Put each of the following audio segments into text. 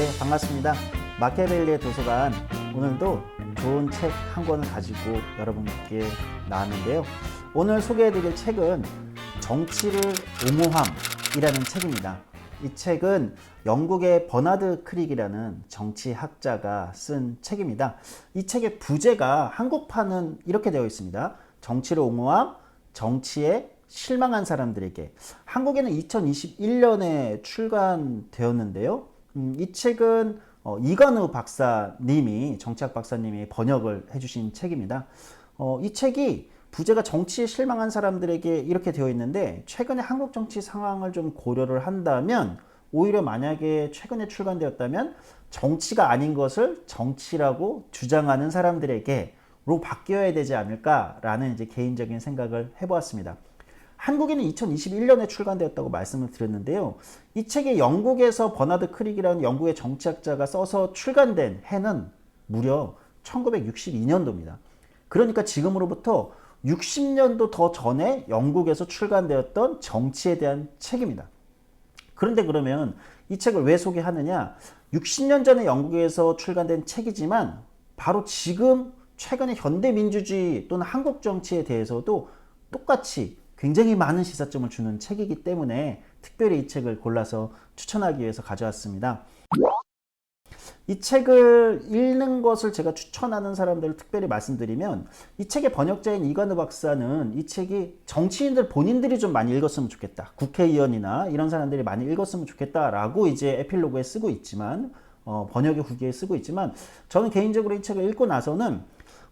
네, 반갑습니다. 마키아벨리의 도서관 오늘도 좋은 책 한 권을 가지고 여러분께 나왔는데요. 오늘 소개해드릴 책은 정치를 옹호함이라는 책입니다. 이 책은 영국의 버나드 크릭이라는 정치학자가 쓴 책입니다. 이 책의 부제가 한국판은 이렇게 되어 있습니다. 정치를 옹호함, 정치에 실망한 사람들에게 한국에는 2021년에 출간되었는데요. 음, 이 책은 어, 이관우 박사님이 정치학 박사님이 번역을 해주신 책입니다. 어, 이 책이 부제가 정치에 실망한 사람들에게 이렇게 되어 있는데 최근에 한국 정치 상황을 좀 고려를 한다면 오히려 만약에 최근에 출간되었다면 정치가 아닌 것을 정치라고 주장하는 사람들에게로 바뀌어야 되지 않을까라는 이제 개인적인 생각을 해보았습니다. 한국에는 2021년에 출간되었다고 말씀을 드렸는데요. 이 책이 영국에서 버나드 크릭이라는 영국의 정치학자가 써서 출간된 해는 무려 1962년도입니다. 그러니까 지금으로부터 60년도 더 전에 영국에서 출간되었던 정치에 대한 책입니다. 그런데 그러면 이 책을 왜 소개하느냐? 60년 전에 영국에서 출간된 책이지만 바로 지금 최근의 현대 민주주의 또는 한국 정치에 대해서도 똑같이 굉장히 많은 시사점을 주는 책이기 때문에 특별히 이 책을 골라서 추천하기 위해서 가져왔습니다. 이 책을 읽는 것을 제가 추천하는 사람들을 특별히 말씀드리면 이 책의 번역자인 이관우 박사는 이 책이 정치인들 본인들이 좀 많이 읽었으면 좋겠다. 국회의원이나 이런 사람들이 많이 읽었으면 좋겠다라고 이제 에필로그에 쓰고 있지만 어, 번역의 후기에 쓰고 있지만 저는 개인적으로 이 책을 읽고 나서는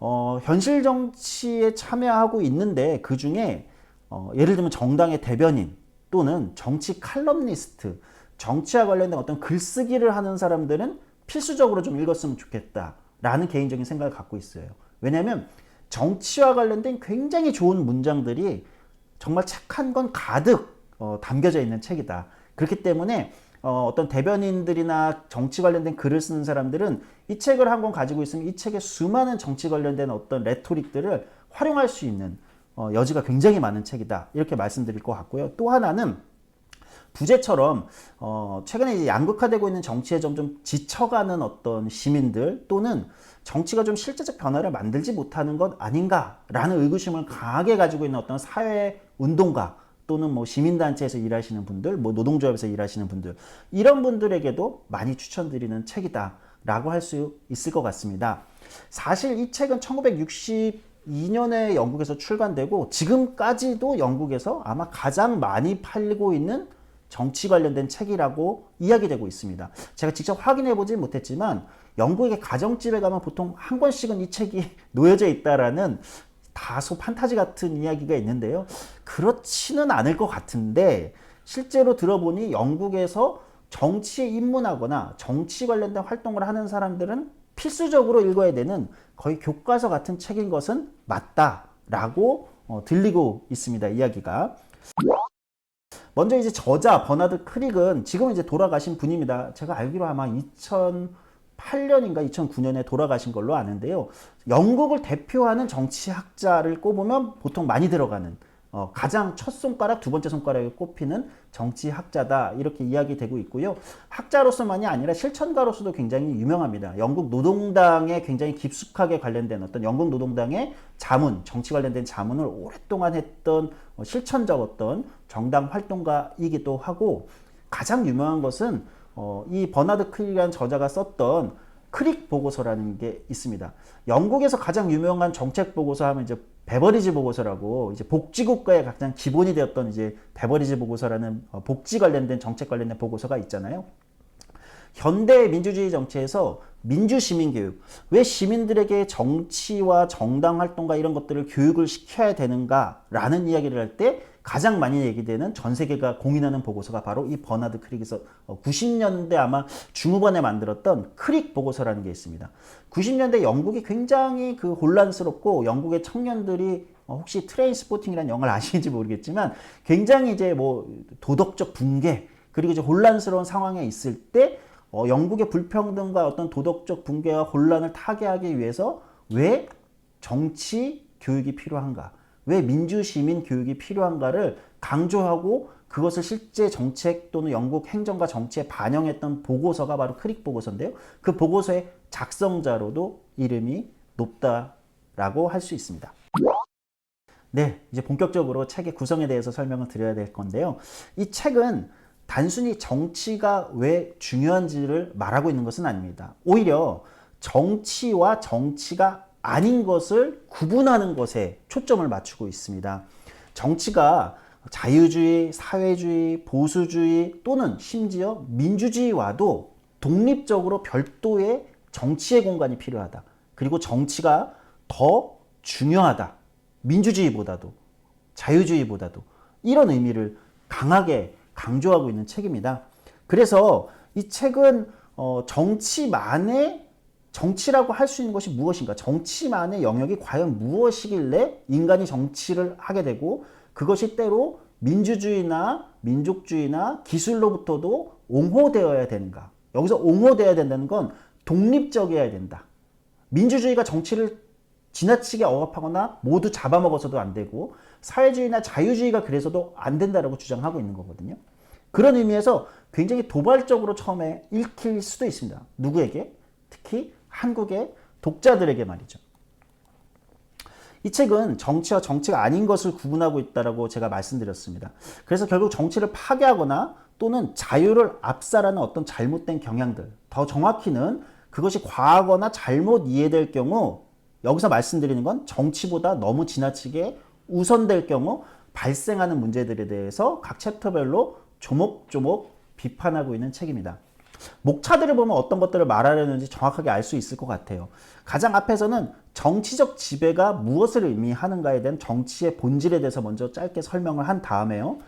어, 현실 정치에 참여하고 있는데 그 중에 어, 예를 들면 정당의 대변인 또는 정치 칼럼니스트, 정치와 관련된 어떤 글쓰기를 하는 사람들은 필수적으로 좀 읽었으면 좋겠다라는 개인적인 생각을 갖고 있어요. 왜냐하면 정치와 관련된 굉장히 좋은 문장들이 정말 책한권 가득 어, 담겨져 있는 책이다. 그렇기 때문에 어, 떤 대변인들이나 정치 관련된 글을 쓰는 사람들은 이 책을 한 권 가지고 있으면 이 책에 수많은 정치 관련된 어떤 레토릭들을 활용할 수 있는 어, 여지가 굉장히 많은 책이다. 이렇게 말씀드릴 것 같고요. 또 하나는 부제처럼 어, 최근에 이제 양극화되고 있는 정치에 점점 지쳐가는 어떤 시민들 또는 정치가 좀 실제적 변화를 만들지 못하는 것 아닌가라는 의구심을 강하게 가지고 있는 어떤 사회 운동가 또는 뭐 시민단체에서 일하시는 분들, 뭐 노동조합에서 일하시는 분들 이런 분들에게도 많이 추천드리는 책이다라고 할 수 있을 것 같습니다. 사실 이 책은 1962년에 영국에서 출간되고 지금까지도 영국에서 아마 가장 많이 팔리고 있는 정치 관련된 책이라고 이야기되고 있습니다. 제가 직접 확인해 보지 못했지만 영국의 가정집에 가면 보통 한 권씩은 이 책이 놓여져 있다라는 다소 판타지 같은 이야기가 있는데요. 그렇지는 않을 것 같은데 실제로 들어보니 영국에서 정치에 입문하거나 정치 관련된 활동을 하는 사람들은 필수적으로 읽어야 되는 거의 교과서 같은 책인 것은 맞다라고 어, 들리고 있습니다. 이야기가. 먼저 이제 저자 버나드 크릭은 지금 이제 돌아가신 분입니다. 제가 알기로 아마 2008년인가 2009년에 돌아가신 걸로 아는데요. 영국을 대표하는 정치학자를 꼽으면 보통 많이 들어가는 어, 가장 첫 손가락, 두 번째 손가락에 꼽히는 정치학자다 이렇게 이야기되고 있고요. 학자로서만이 아니라 실천가로서도 굉장히 유명합니다. 영국 노동당에 굉장히 깊숙하게 관련된 어떤 영국 노동당의 자문, 정치 관련된 자문을 오랫동안 했던 어, 실천적 어떤 정당 활동가이기도 하고 가장 유명한 것은 어, 이 버나드 크릭이라는 저자가 썼던 크릭 보고서라는 게 있습니다. 영국에서 가장 유명한 정책 보고서 하면 이제 베버리지 보고서라고 이제 복지 국가의 가장 기본이 되었던 이제 베버리지 보고서라는 어, 복지 관련된 정책 관련된 보고서가 있잖아요. 현대 민주주의 정치에서 민주 시민 교육 왜 시민들에게 정치와 정당 활동과 이런 것들을 교육을 시켜야 되는가라는 이야기를 할때 가장 많이 얘기되는 전 세계가 공인하는 보고서가 바로 이 버나드 크릭에서 90년대 아마 중후반에 만들었던 크릭 보고서라는 게 있습니다. 90년대 영국이 굉장히 그 혼란스럽고 영국의 청년들이 어, 혹시 트레인 스포팅이라는 영화를 아시는지 모르겠지만 굉장히 이제 뭐 도덕적 붕괴 그리고 이제 혼란스러운 상황에 있을 때 어, 영국의 불평등과 어떤 도덕적 붕괴와 혼란을 타개하기 위해서 왜 정치 교육이 필요한가? 왜 민주시민 교육이 필요한가를 강조하고 그것을 실제 정책 또는 영국 행정과 정치에 반영했던 보고서가 바로 크릭 보고서인데요. 그 보고서의 작성자로도 이름이 높다라고 할 수 있습니다. 네, 이제 본격적으로 책의 구성에 대해서 설명을 드려야 될 건데요. 이 책은 단순히 정치가 왜 중요한지를 말하고 있는 것은 아닙니다. 오히려 정치와 정치가 아닌 것을 구분하는 것에 초점을 맞추고 있습니다. 정치가 자유주의, 사회주의, 보수주의 또는 심지어 민주주의와도 독립적으로 별도의 정치의 공간이 필요하다. 그리고 정치가 더 중요하다. 민주주의보다도 자유주의보다도 이런 의미를 강하게 강조하고 있는 책입니다. 그래서 이 책은 어, 정치만의 정치라고 할 수 있는 것이 무엇인가? 정치만의 영역이 과연 무엇이길래 인간이 정치를 하게 되고 그것이 때로 민주주의나 민족주의나 기술로부터도 옹호되어야 되는가? 여기서 옹호되어야 된다는 건 독립적이어야 된다. 민주주의가 정치를 지나치게 억압하거나 모두 잡아먹어서도 안 되고 사회주의나 자유주의가 그래서도 안 된다라고 주장하고 있는 거거든요. 그런 의미에서 굉장히 도발적으로 처음에 읽힐 수도 있습니다. 누구에게? 특히 한국의 독자들에게 말이죠. 이 책은 정치와 정치가 아닌 것을 구분하고 있다라고 제가 말씀드렸습니다. 그래서 결국 정치를 파괴하거나 또는 자유를 압살하는 어떤 잘못된 경향들, 더 정확히는 그것이 과하거나 잘못 이해될 경우 여기서 말씀드리는 건 정치보다 너무 지나치게 우선될 경우 발생하는 문제들에 대해서 각 챕터별로 조목조목 비판하고 있는 책입니다. 목차들을 보면 어떤 것들을 말하려는지 정확하게 알 수 있을 것 같아요. 가장 앞에서는 정치적 지배가 무엇을 의미하는가에 대한 정치의 본질에 대해서 먼저 짧게 설명을 한 다음에요.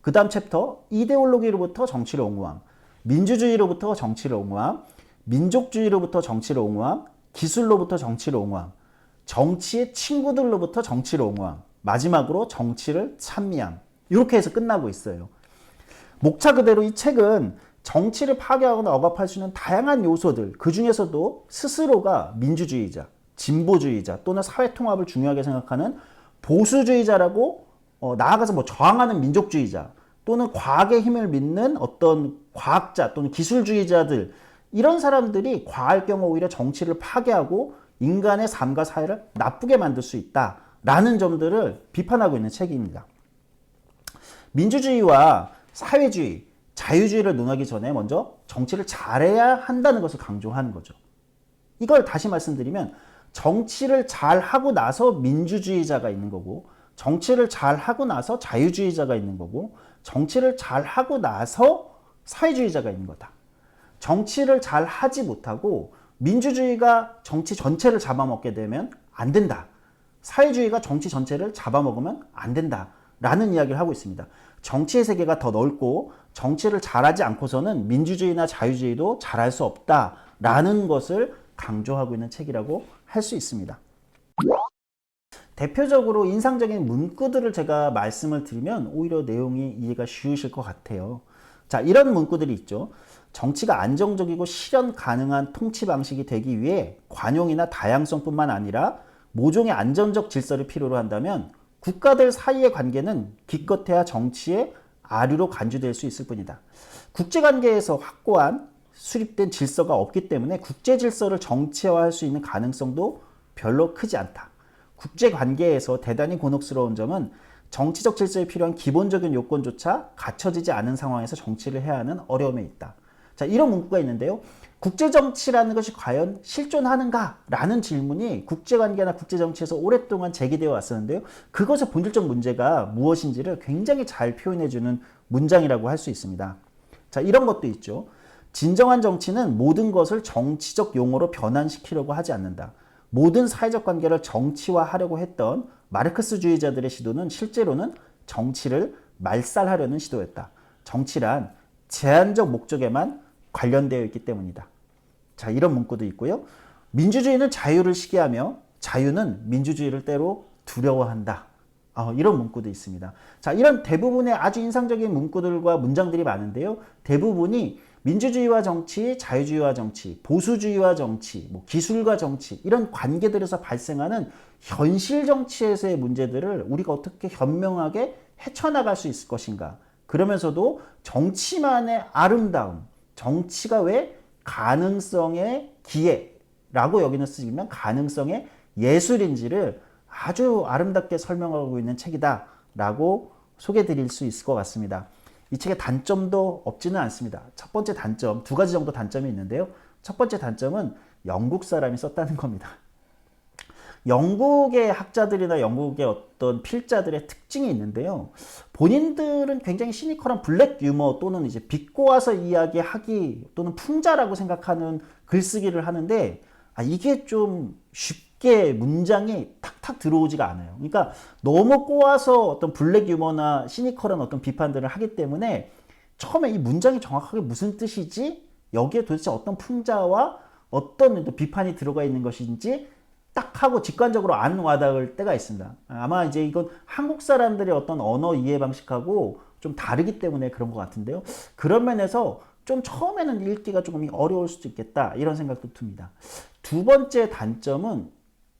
그 다음 챕터 이데올로기로부터 정치를 옹호함, 민주주의로부터 정치를 옹호함, 민족주의로부터 정치를 옹호함, 기술로부터 정치를 옹호함, 정치의 친구들로부터 정치를 옹호함, 마지막으로 정치를 찬미함. 이렇게 해서 끝나고 있어요. 목차 그대로 이 책은 정치를 파괴하거나 억압할 수 있는 다양한 요소들, 그 중에서도 스스로가 민주주의자, 진보주의자 또는 사회 통합을 중요하게 생각하는 보수주의자라고 어, 나아가서 뭐 저항하는 민족주의자 또는 과학의 힘을 믿는 어떤 과학자 또는 기술주의자들 이런 사람들이 과할 경우 오히려 정치를 파괴하고 인간의 삶과 사회를 나쁘게 만들 수 있다라는 점들을 비판하고 있는 책입니다. 민주주의와 사회주의, 자유주의를 논하기 전에 먼저 정치를 잘해야 한다는 것을 강조하는 거죠. 이걸 다시 말씀드리면 정치를 잘 하고 나서 민주주의자가 있는 거고 정치를 잘 하고 나서 자유주의자가 있는 거고 정치를 잘 하고 나서 사회주의자가 있는 거다. 정치를 잘 하지 못하고 민주주의가 정치 전체를 잡아먹게 되면 안 된다. 사회주의가 정치 전체를 잡아먹으면 안 된다. 라는 이야기를 하고 있습니다. 정치의 세계가 더 넓고 정치를 잘하지 않고서는 민주주의나 자유주의도 잘할 수 없다. 라는 것을 강조하고 있는 책이라고 할 수 있습니다. 대표적으로 인상적인 문구들을 제가 말씀을 드리면 오히려 내용이 이해가 쉬우실 것 같아요. 자, 이런 문구들이 있죠. 정치가 안정적이고 실현 가능한 통치 방식이 되기 위해 관용이나 다양성뿐만 아니라 모종의 안전적 질서를 필요로 한다면 국가들 사이의 관계는 기껏해야 정치의 아류로 간주될 수 있을 뿐이다. 국제 관계에서 확고한 수립된 질서가 없기 때문에 국제 질서를 정치화할 수 있는 가능성도 별로 크지 않다. 국제 관계에서 대단히 곤혹스러운 점은 정치적 질서에 필요한 기본적인 요건조차 갖춰지지 않은 상황에서 정치를 해야 하는 어려움에 있다. 자, 이런 문구가 있는데요. 국제 정치라는 것이 과연 실존하는가? 라는 질문이 국제 관계나 국제 정치에서 오랫동안 제기되어 왔었는데요. 그것의 본질적 문제가 무엇인지를 굉장히 잘 표현해 주는 문장이라고 할 수 있습니다. 자, 이런 것도 있죠. 진정한 정치는 모든 것을 정치적 용어로 변환시키려고 하지 않는다. 모든 사회적 관계를 정치화하려고 했던 마르크스주의자들의 시도는 실제로는 정치를 말살하려는 시도였다. 정치란 제한적 목적에만 관련되어 있기 때문이다. 자, 이런 문구도 있고요. 민주주의는 자유를 시기하며 자유는 민주주의를 때로 두려워한다. 어, 이런 문구도 있습니다. 자, 이런 대부분의 아주 인상적인 문구들과 문장들이 많은데요. 대부분이 민주주의와 정치, 자유주의와 정치, 보수주의와 정치, 뭐 기술과 정치 이런 관계들에서 발생하는 현실 정치에서의 문제들을 우리가 어떻게 현명하게 헤쳐나갈 수 있을 것인가 그러면서도 정치만의 아름다움, 정치가 왜 가능성의 기회라고 여기는 쓰면 가능성의 예술인지를 아주 아름답게 설명하고 있는 책이다라고 소개해 드릴 수 있을 것 같습니다. 이 책의 단점도 없지는 않습니다. 첫 번째 단점, 두 가지 정도 단점이 있는데요. 첫 번째 단점은 영국 사람이 썼다는 겁니다. 영국의 학자들이나 영국의 어떤 필자들의 특징이 있는데요. 본인들은 굉장히 시니컬한 블랙 유머 또는 이제 비꼬아서 이야기하기 또는 풍자라고 생각하는 글쓰기를 하는데 아, 이게 좀 쉽게 문장이 탁탁 들어오지가 않아요. 그러니까 너무 꼬아서 어떤 블랙 유머나 시니컬한 어떤 비판들을 하기 때문에 처음에 이 문장이 정확하게 무슨 뜻이지? 여기에 도대체 어떤 풍자와 어떤 또 비판이 들어가 있는 것인지 딱 하고 직관적으로 안 와닿을 때가 있습니다. 아마 이제 이건 한국 사람들의 어떤 언어 이해 방식하고 좀 다르기 때문에 그런 것 같은데요. 그런 면에서 좀 처음에는 읽기가 조금 어려울 수도 있겠다 이런 생각도 듭니다. 두 번째 단점은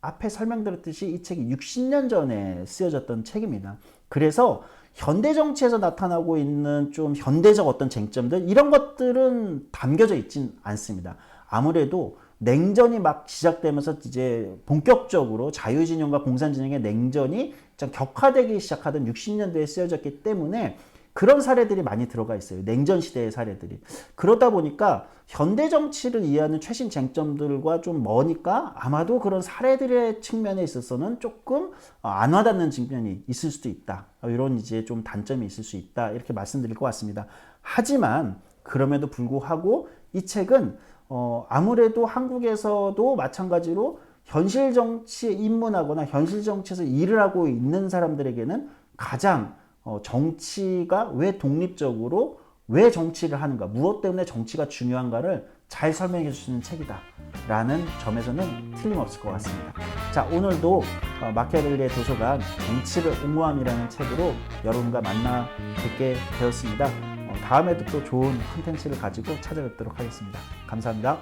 앞에 설명드렸듯이 이 책이 60년 전에 쓰여졌던 책입니다. 그래서 현대 정치에서 나타나고 있는 좀 현대적 어떤 쟁점들 이런 것들은 담겨져 있진 않습니다. 아무래도 냉전이 막 시작되면서 이제 본격적으로 자유진영과 공산진영의 냉전이 좀 격화되기 시작하던 60년대에 쓰여졌기 때문에 그런 사례들이 많이 들어가 있어요. 냉전 시대의 사례들이. 그러다 보니까 현대 정치를 이해하는 최신 쟁점들과 좀 머니까 아마도 그런 사례들의 측면에 있어서는 조금 안 와닿는 측면이 있을 수도 있다. 이런 이제 좀 단점이 있을 수 있다. 이렇게 말씀드릴 것 같습니다. 하지만 그럼에도 불구하고 이 책은 어, 아무래도 한국에서도 마찬가지로 현실 정치에 입문하거나 현실 정치에서 일을 하고 있는 사람들에게는 가장 어, 정치가 왜 독립적으로 왜 정치를 하는가, 무엇 때문에 정치가 중요한가를 잘 설명해 주시는 책이다. 라는 점에서는 틀림없을 것 같습니다. 자, 오늘도 어, 마키아벨리의 도서관 정치를 옹호함이라는 책으로 여러분과 만나 뵙게 되었습니다. 어, 다음에도 또 좋은 콘텐츠를 가지고 찾아뵙도록 하겠습니다. 감사합니다.